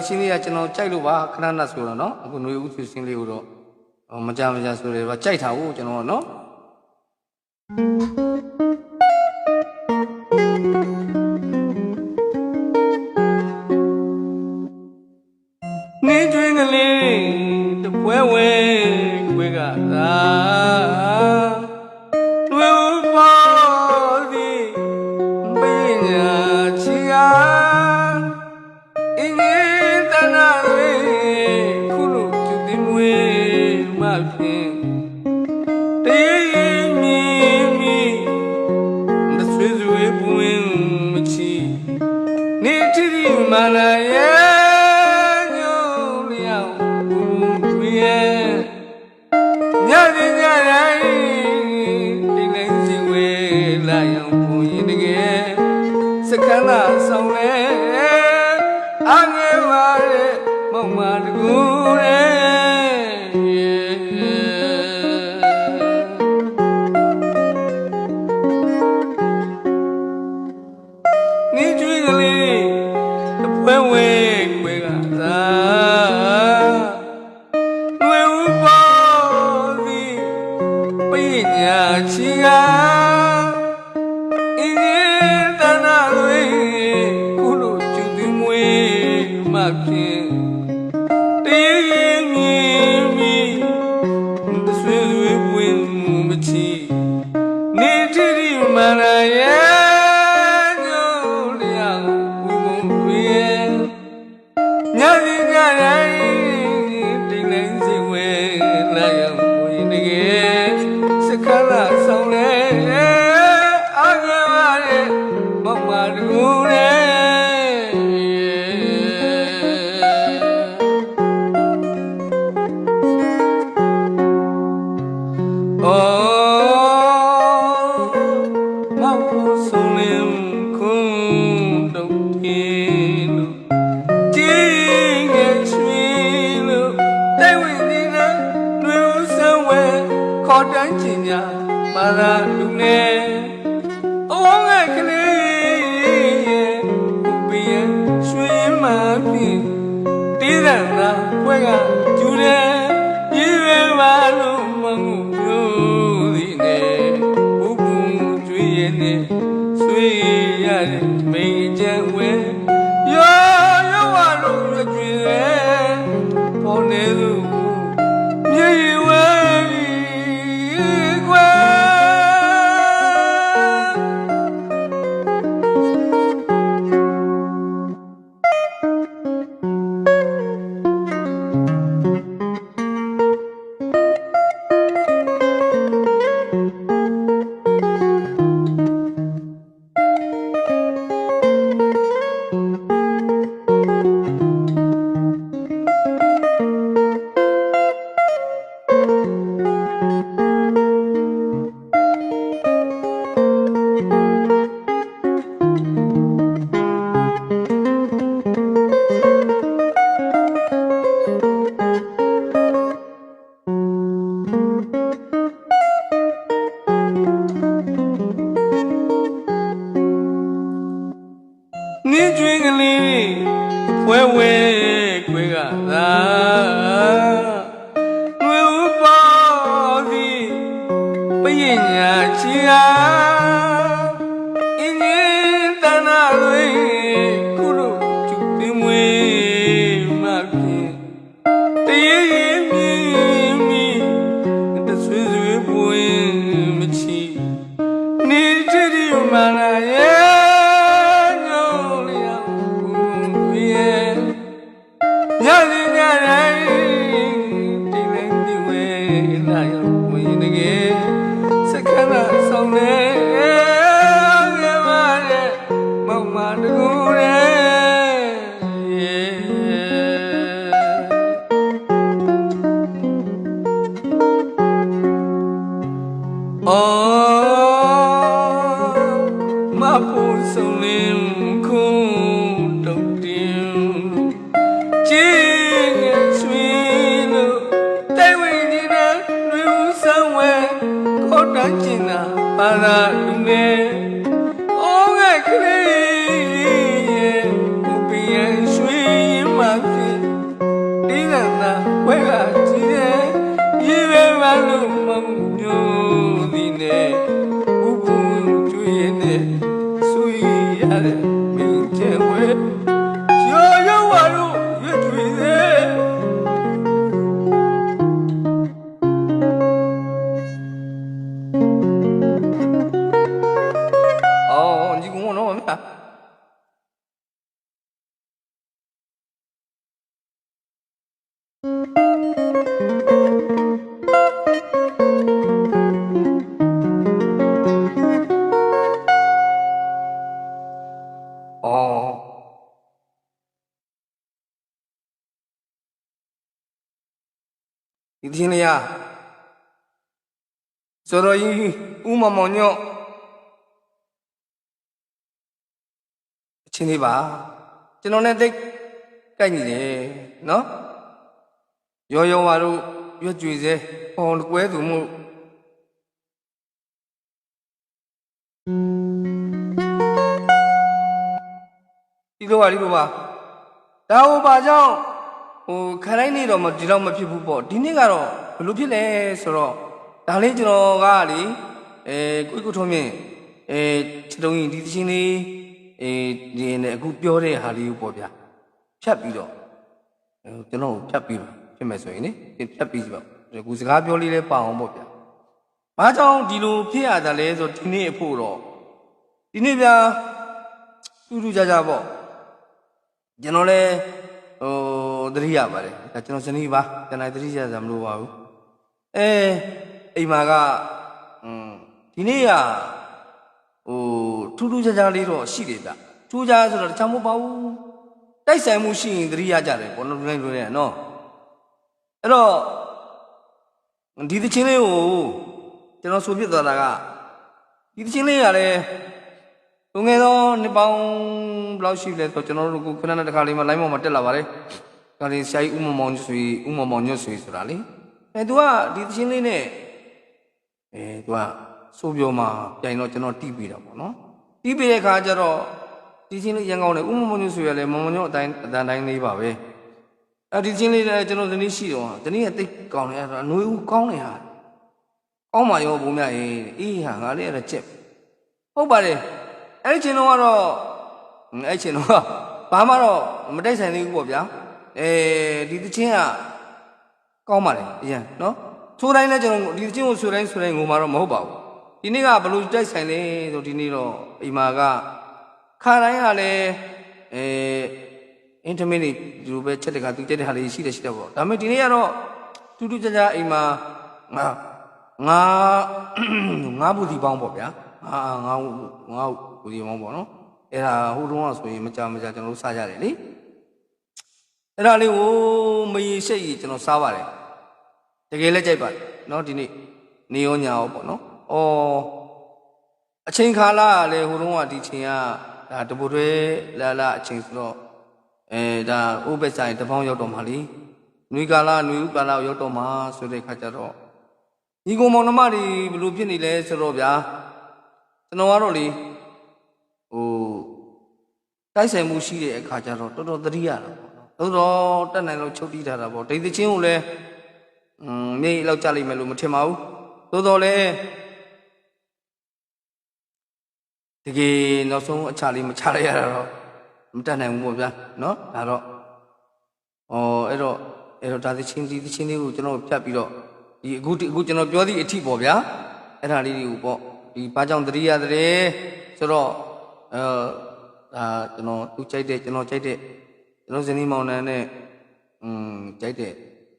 ဒီရှင်လေးကကျွန်တော်ကြိုက်လို့ပါခဏခဏဆိုတော့နော်အခုຫນွေဦးသူရှင်လေးကိုတော့မကြမကြဆိုတယ်ပါကြိုက်တာကိုကျွန်တော်ကနော် yeah. out ခေါ်တန်းချင်ညာမာသာလူနဲ့အဝေါငယ်ကလေးရဲ့ဘူပီယံရွှေရင်မှဖြင့်တေးတန်သာခွဲကကျူတယ်ပြေးရပါလို့မငုမျိုးသည်နဲ့ဘူပူကျွေးရနေဆွေးရတဲ့မိန်ကျဲဝဲ ငင်းကျွင်းကလေးဖွဲဝဲခွေးကသာငွေဥပေါ်သည်ပယညာချီဟာအင်း Ramana ဒီချင်းလေးကဆိုတော့ကြီးဥမမောင်ညော့အချင်းလေးပါကျွန်တော်နဲ့တိတ်ကိုက်နေတယ်နော်ရောရောပါတို့ရွက်ကြွေစေဟောကွဲသူမှုဒီလိုပါဒီလိုပါဒါဟိုပါကြောင့် ဟိုခံလိုက်နေတော့မဒီတော့မဖြစ်ဘူးပေါ့ဒီနေ့ကတော့ဘယ်လိုဖြစ်လဲဆိုတော့ဒါလေးကျွန်တော်ကလေအဲကိုယ့်ကိုယ်ထုံးမြင့်အဲချက်တုံးကြီးဒီသချင်းလေးအဲဒီနဲ့အခုပြောတဲ့ဟာလေးကိုပေါ့ဗျာဖြတ်ပြီးတော့ဟိုကျွန်တော်ဖြတ်ပြီးတော့ဖြစ်မယ်ဆိုရင်လေဖြတ်ပြီးစီပေါ့အခုစကားပြောလေးလဲပါအောင်ပေါ့ဗျာဘာကြောင့်ဒီလိုဖြစ်ရတာလဲဆိုဒီနေ့အဖို့တော့ဒီနေ့ဗျာတူတူကြကြပေါ့ကျွန်တော်လည်း ဟိုသတိရပါတယ်ဒါကျွန်တော်ဇနီးပါကျွန်တော်သတိရစရာမလိုပါဘူးအဲအိမ်မှာကอืมဒီနေ့ကဟိုထူးထူးခြားခြားလေးတော့ရှိတယ်ဗျထူးခြားဆိုတော့တခြားမဟုတ်ပါဘူးတိုက်ဆိုင်မှုရှိရင်သတိရကြတယ်ဘောလုံးလိုင်းလိုင်းရနော်အဲ့တော့ဒီသချင်းလေးကိုကျွန်တော်ဆိုပြသွားတာကဒီသချင်းလေးကလည်း လူငယ်တော့နှစ်ပေါင်းဘယ်လောက်ရှိလဲဆိုတော့ကျွန်တော်တို့ကခဏနဲ့တစ်ခါလေးမှ line ပေါ်မှာတက်လာပါတယ်။ဒါလေးဆရာကြီးဦးမောင်မောင်ဆွေဦးမောင်မောင်ညွတ်ဆွေဆိုတာလေ။အဲ तू ကဒီသချင်းလေးနဲ့အဲ तू ကစိုးပြောမှာပြိုင်တော့ကျွန်တော်တီးပြီးတာပေါ့နော်။တီးပြီးတဲ့အခါကျတော့ဒီချင်းလေးရန်ကောင်းတယ်ဦးမောင်မောင်ညွတ်ဆွေကလည်းမောင်မောင်ညွတ်အတိုင်းအတန်တိုင်းလေးပါပဲ။အဲဒီချင်းလေးလည်းကျွန်တော်ဇနီးရှိတော့ဇနီးကတိတ်ကောင်းတယ်အဲ့ဒါຫນွေဦးကောင်းတယ်ဟာ။ကောင်းပါရောဘုံမြရေအေးဟာငါလေးအဲ့ဒါချက်ဟုတ်ပါတယ် အဲ့ဒီချင်းတော့ကတော့အဲ့ဒီချင်းတော့ဘာမှတော့မတိုက်ဆိုင်သေးဘူးပေါ့ဗျာအဲဒီတချင်းကကောင်းပါလေအရင်နော်ဆိုတိုင်းလည်းကျွန်တော်ဒီတချင်းကိုဆိုတိုင်းဆိုတိုင်းငိုမှာတော့မဟုတ်ပါဘူးဒီနေ့ကဘလို့တိုက်ဆိုင်လဲဆိုဒီနေ့တော့အိမ်မာကခါတိုင်းကလည်းအဲအင်တာမီဒီဒီလိုပဲချက်တကသူတက်တဲ့ဟာလေးရှိတယ်ရှိတယ်ပေါ့ဒါပေမဲ့ဒီနေ့ကတော့တူတူကြကြအိမ်မာငါငါငါဘူးဒီပေါင်းပေါ့ဗျာ ငါငါငါဘူးဒီပေါင်းပေါ့နော်အဲ့ဒါဟိုတုန်းကဆိုရင်မကြမကြကျွန်တော်တို့စားကြတယ်လေအဲ့ဒါလေးကိုမရေရှိတ်ကြီးကျွန်တော်စားပါတယ်တကယ်လည်းကြိုက်ပါတယ်နော်ဒီနေ့နေရောညာရောပေါ့နော်အော်အချိန်ခါလာကလည်းဟိုတုန်းကဒီချိန်ကဒါတပူတွေလာလာအချိန်ဆိုတော့အဲဒါဥပ္ပဆိုင်တပေါင်းရောက်တော့မှလीနွေကာလနွေဥကာလရောက်တော့မှဆိုတဲ့ခါကျတော့ညီကောင်မောင်နှမတွေဘယ်လိုဖြစ်နေလဲဆိုတော့ဗျာ ကျွန်တော်ကတော့လေဟိုတိုက်ဆိုင်မှုရှိတဲ့အခါကျတော့တော်တော်သတိရတာပေါ့နော်သို့တော့တက်နိုင်လို့ချုပ်တီးထားတာပေါ့ဒိတ်သချင်းကိုလည်းอืมမြေလောက်ကြလိမ့်မယ်လို့မထင်ပါဘူးသို့တော်လည်းတကယ်နောက်ဆုံးအချလေးမချလိုက်ရတာတော့မတက်နိုင်ဘူးပေါ့ဗျာနော်ဒါတော့ဩအဲ့တော့အဲ့တော့ဒါသချင်းဒီသချင်းလေးကိုကျွန်တော်ဖြတ်ပြီးတော့ဒီအခုဒီအခုကျွန်တော်ပြောသည့်အထိပေါ့ဗျာအဲ့ဒါလေးတွေကိုပေါ့ ဒီဘာကြောင့်တတိယတဲ့ဆိုတော့အဲဒါကျွန်တော်သူကြိုက်တဲ့ကျွန်တော်ကြိုက်တဲ့ကျွန်တော်ဇနီးမောင်နှံနဲ့อืมကြိုက်တဲ့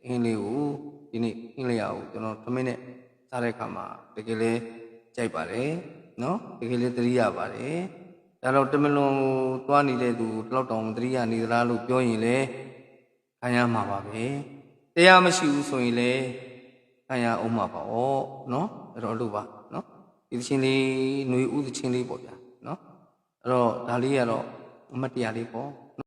အင်းလေးကိုဒီနေ့အင်းလေးရအောင်ကျွန်တော်သမင်းနဲ့စားတဲ့အခါမှာတကယ်လဲကြိုက်ပါတယ်နော်တကယ်လဲတတိယပါတယ်ဒါတော့တမလွန်သွားနေတဲ့သူတလောက်တောင်တတိယနေသလားလို့ပြောရင်လေခံရမှာပါပဲတရားမရှိဘူးဆိုရင်လေခံရအောင်မှာပါဩနော်အဲ့တော့လို့ပါနော် ဒီသချင်းလေးຫນွေဥသချင်းလေးပေါ့ဗျာနော်အဲ့တော့ဒါလေးကတော့အမတ်တရားလေးပေါ့